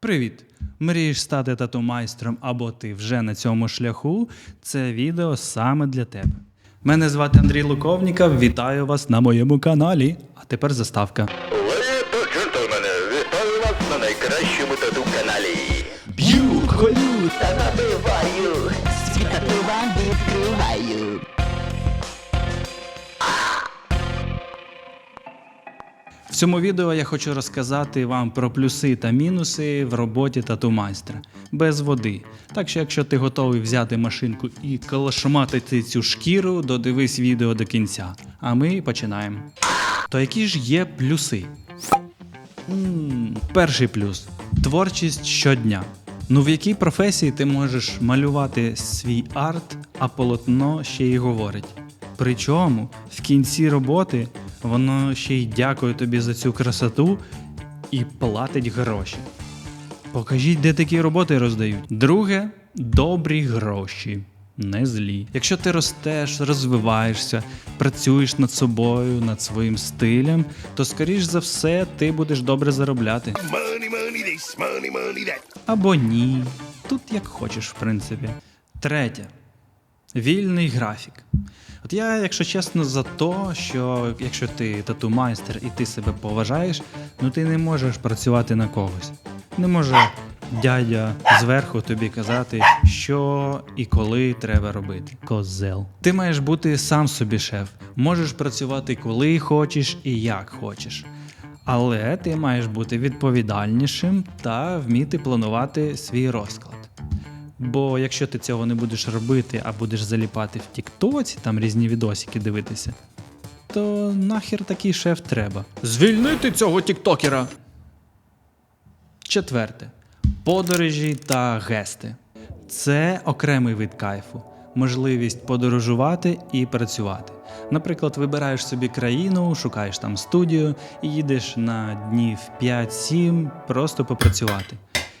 Привіт! Мрієш стати тату-майстром або ти вже на цьому шляху? Це відео саме для тебе. Мене звати Андрій Луковніков. Вітаю вас на моєму каналі. А тепер заставка. Вітаю вас на найкращому тату каналі. Б'ю, колю! Та набиваю, світу вам відкриваю. Цьому відео я хочу розказати вам про плюси та мінуси в роботі тату-майстра без води. Так що, якщо ти готовий взяти машинку і колошматити цю шкіру, додивись відео до кінця. А ми починаємо. То які ж є плюси? Перший плюс творчість щодня. Ну в якій професії ти можеш малювати свій арт, а полотно ще й говорить. Причому в кінці роботи воно ще й дякує тобі за цю красоту і платить гроші. Покажіть, де такі роботи роздають. Друге добрі гроші. Не злі. Якщо ти ростеш, розвиваєшся, працюєш над собою, над своїм стилем, то скоріш за все ти будеш добре заробляти. Money, money this, money, money that. Або ні. Тут як хочеш, в принципі. Третє. Вільний графік. От я, якщо чесно, за те, що якщо ти тату-майстер і ти себе поважаєш, ну ти не можеш працювати на когось. Не може дядя зверху тобі казати, що і коли треба робити. Козел. Ти маєш бути сам собі шеф. Можеш працювати коли хочеш і як хочеш. Але ти маєш бути відповідальнішим та вміти планувати свій розклад. Бо якщо ти цього не будеш робити, а будеш заліпати в Тіктоці, там різні відосики дивитися, то нахер такий шеф треба. Звільнити цього тіктокера. Четверте. Подорожі та гести. Це окремий вид кайфу. Можливість подорожувати і працювати. Наприклад, вибираєш собі країну, шукаєш там студію і їдеш на днів 5-7 просто попрацювати.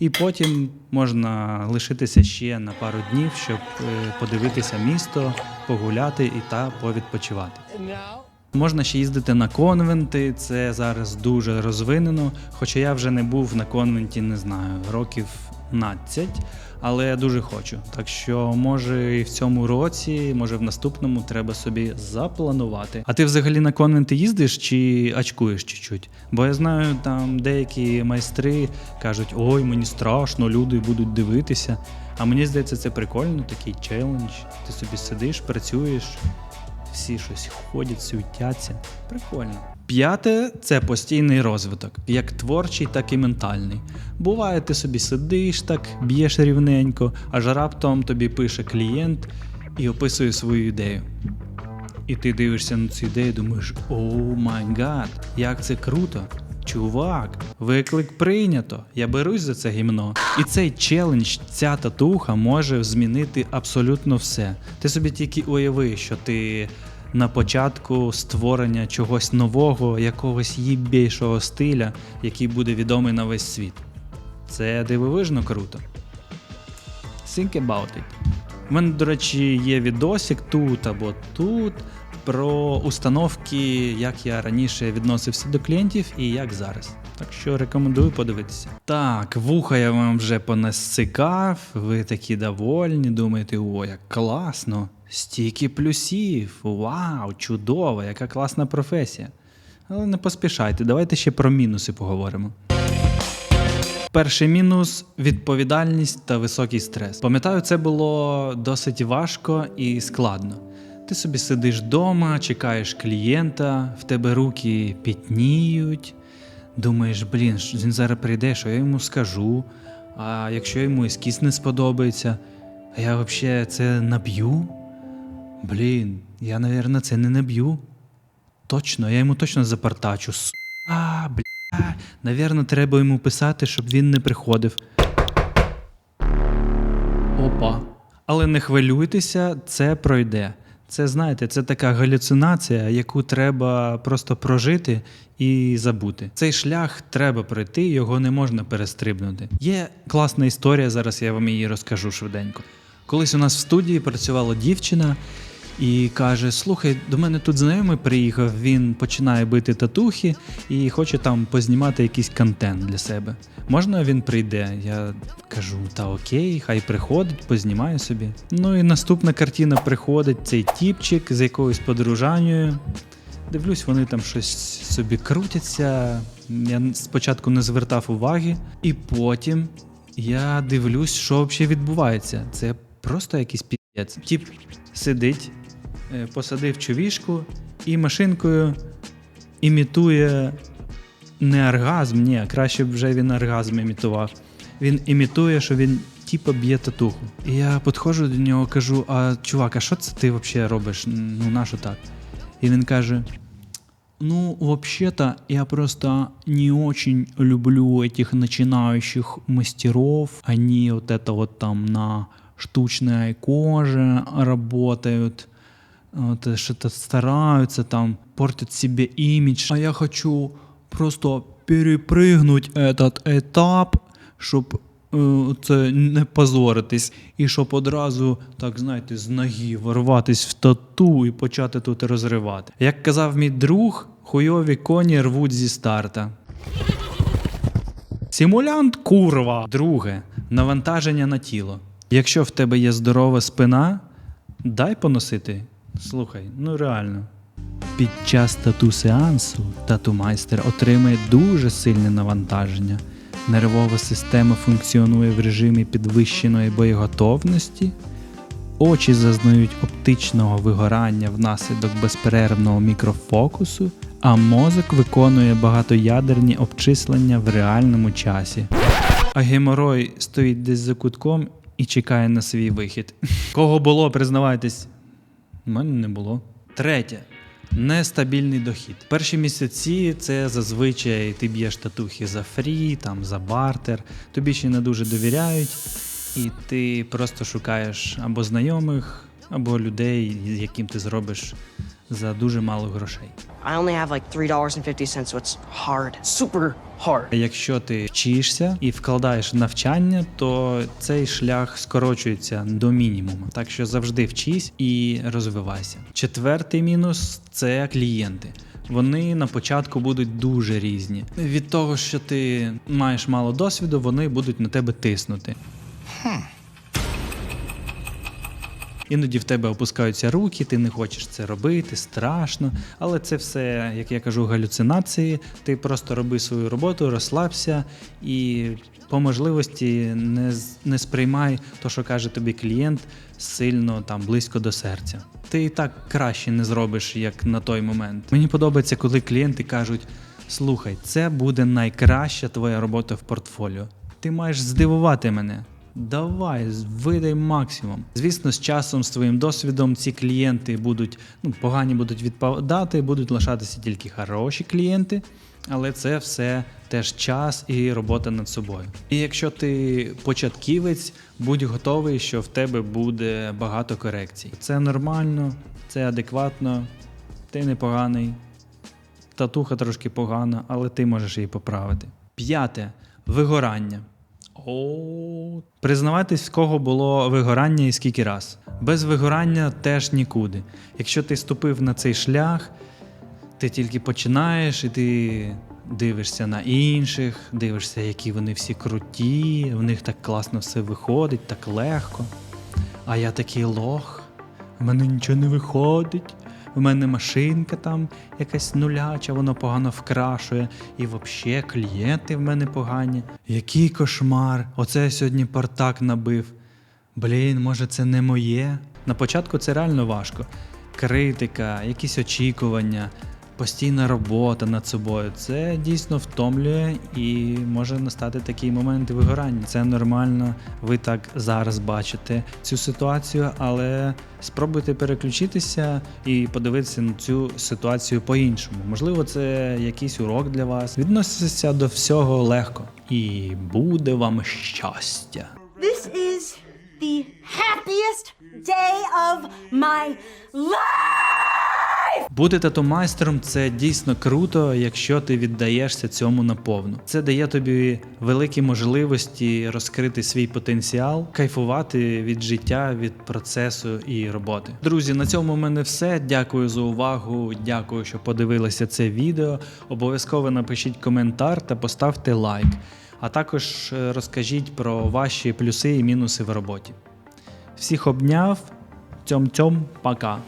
І потім можна лишитися ще на пару днів, щоб е, подивитися місто, погуляти і та повідпочивати. Можна ще їздити на конвенти, це зараз дуже розвинено. Хоча я вже не був на конвенті, не знаю, років 15, але я дуже хочу. Так що, може, і в цьому році, може в наступному треба собі запланувати. А ти взагалі на конвенти їздиш чи очкуєш чуть-чуть? Бо я знаю, там деякі майстри кажуть: ой, мені страшно, люди будуть дивитися. А мені здається, це прикольно, такий челендж. Ти собі сидиш, працюєш всі щось ходять, суетяться. Прикольно. П'яте це постійний розвиток, як творчий, так і ментальний. Буває, ти собі сидиш так, б'єш рівненько, аж раптом тобі пише клієнт і описує свою ідею. І ти дивишся на цю ідею думаєш: о май гад, як це круто! Чувак, виклик прийнято. Я берусь за це гімно. І цей челендж, ця татуха може змінити абсолютно все. Ти собі тільки уяви, що ти на початку створення чогось нового, якогось їбейшого стиля, який буде відомий на весь світ. Це дивовижно круто. Think about it. У мене, до речі, є відосик тут або тут про установки, як я раніше відносився до клієнтів і як зараз. Так що рекомендую подивитися. Так, вуха я вам вже понасцикав, ви такі довольні, думаєте, о, як класно! Стільки плюсів! Вау, чудово, яка класна професія. Але не поспішайте, давайте ще про мінуси поговоримо. Перший мінус відповідальність та високий стрес. Пам'ятаю, це було досить важко і складно. Ти собі сидиш вдома, чекаєш клієнта, в тебе руки пітніють. Думаєш, блін, він зараз прийде, що я йому скажу. А якщо йому ескіз не сподобається, а я взагалі це наб'ю? Блін, я, напевно, це не наб'ю. Точно, я йому точно запартачу. А, бля. Навірно, треба йому писати, щоб він не приходив. Опа. Але не хвилюйтеся, це пройде. Це, знаєте, це така галюцинація, яку треба просто прожити і забути. Цей шлях треба пройти, його не можна перестрибнути. Є класна історія, зараз я вам її розкажу швиденько. Колись у нас в студії працювала дівчина, і каже: Слухай, до мене тут знайомий приїхав, він починає бити татухи і хоче там познімати якийсь контент для себе. Можна він прийде? Я кажу, та окей, хай приходить, познімає собі. Ну і наступна картина приходить цей тіпчик з якоюсь подружанню. Дивлюсь, вони там щось собі крутяться. Я спочатку не звертав уваги, і потім я дивлюсь, що взагалі відбувається. Це просто якийсь пієць. Тіп сидить, посадив човішку і машинкою імітує не оргазм, ні, краще б вже він оргазм імітував. Він імітує, що він типа б'є татуху. І я підходжу до нього, кажу: а чувак, а що це ти взагалі робиш? Ну, нащо так? І він каже: Ну, вообще-то, я просто не очень люблю этих начинающих мастеров. Они вот это там на штучной коже работают, вот, э, что-то стараются там, портят себе имидж. А я хочу просто перепрыгнуть этот этап, щоб е, це не позоритись, і щоб одразу, так знаєте, з ноги ворватись в тату і почати тут розривати. Як казав мій друг, хуйові коні рвуть зі старта. Симулянт курва. Друге навантаження на тіло. Якщо в тебе є здорова спина, дай поносити. Слухай, ну реально. Під час тату-сеансу тату-майстер отримає дуже сильне навантаження. Нервова система функціонує в режимі підвищеної боєготовності, очі зазнають оптичного вигорання внаслідок безперервного мікрофокусу, а мозок виконує багатоядерні обчислення в реальному часі. А геморой стоїть десь за кутком і чекає на свій вихід. Кого було, признавайтесь? У мене не було. Третє. Нестабільний дохід. Перші місяці це зазвичай ти б'єш татухи за фрі, там за бартер, тобі ще не дуже довіряють, і ти просто шукаєш або знайомих, або людей, з яким ти зробиш за дуже мало грошей. I only have like $3.50, so it's hard. Super hard. Якщо ти вчишся і вкладаєш в навчання, то цей шлях скорочується до мінімуму. Так що завжди вчись і розвивайся. Четвертий мінус це клієнти. Вони на початку будуть дуже різні. Від того, що ти маєш мало досвіду, вони будуть на тебе тиснути. Іноді в тебе опускаються руки, ти не хочеш це робити, страшно. Але це все, як я кажу, галюцинації. Ти просто роби свою роботу, розслабся і по можливості не, не сприймай то, що каже тобі клієнт, сильно там близько до серця. Ти і так краще не зробиш, як на той момент. Мені подобається, коли клієнти кажуть: слухай, це буде найкраща твоя робота в портфоліо. Ти маєш здивувати мене. Давай, видай максимум. Звісно, з часом, з твоїм досвідом, ці клієнти будуть ну, погані будуть відпадати, будуть лишатися тільки хороші клієнти, але це все теж час і робота над собою. І якщо ти початківець, будь готовий, що в тебе буде багато корекцій. Це нормально, це адекватно, ти непоганий, татуха трошки погана, але ти можеш її поправити. П'яте вигорання. О, признавайтесь, в кого було вигорання і скільки раз. Без вигорання теж нікуди. Якщо ти ступив на цей шлях, ти тільки починаєш і ти дивишся на інших, дивишся, які вони всі круті, в них так класно все виходить, так легко. А я такий лох, в мене нічого не виходить. В мене машинка там якась нуляча, воно погано вкрашує. І взагалі клієнти в мене погані. Який кошмар! Оце я сьогодні партак набив. Блін, може, це не моє. На початку це реально важко. Критика, якісь очікування, постійна робота над собою. Це дійсно втомлює і може настати такий момент вигорання. Це нормально. Ви так зараз бачите цю ситуацію, але спробуйте переключитися і подивитися на цю ситуацію по-іншому. Можливо, це якийсь урок для вас. Відноситися до всього легко. І буде вам щастя. This is the happiest day of my life! Бути тату-майстером це дійсно круто, якщо ти віддаєшся цьому наповну. Це дає тобі великі можливості розкрити свій потенціал, кайфувати від життя, від процесу і роботи. Друзі, на цьому в мене все. Дякую за увагу. Дякую, що подивилися це відео. Обов'язково напишіть коментар та поставте лайк. А також е, розкажіть про ваші плюси і мінуси в роботі. Всіх обняв. Цьом-цьом, пока.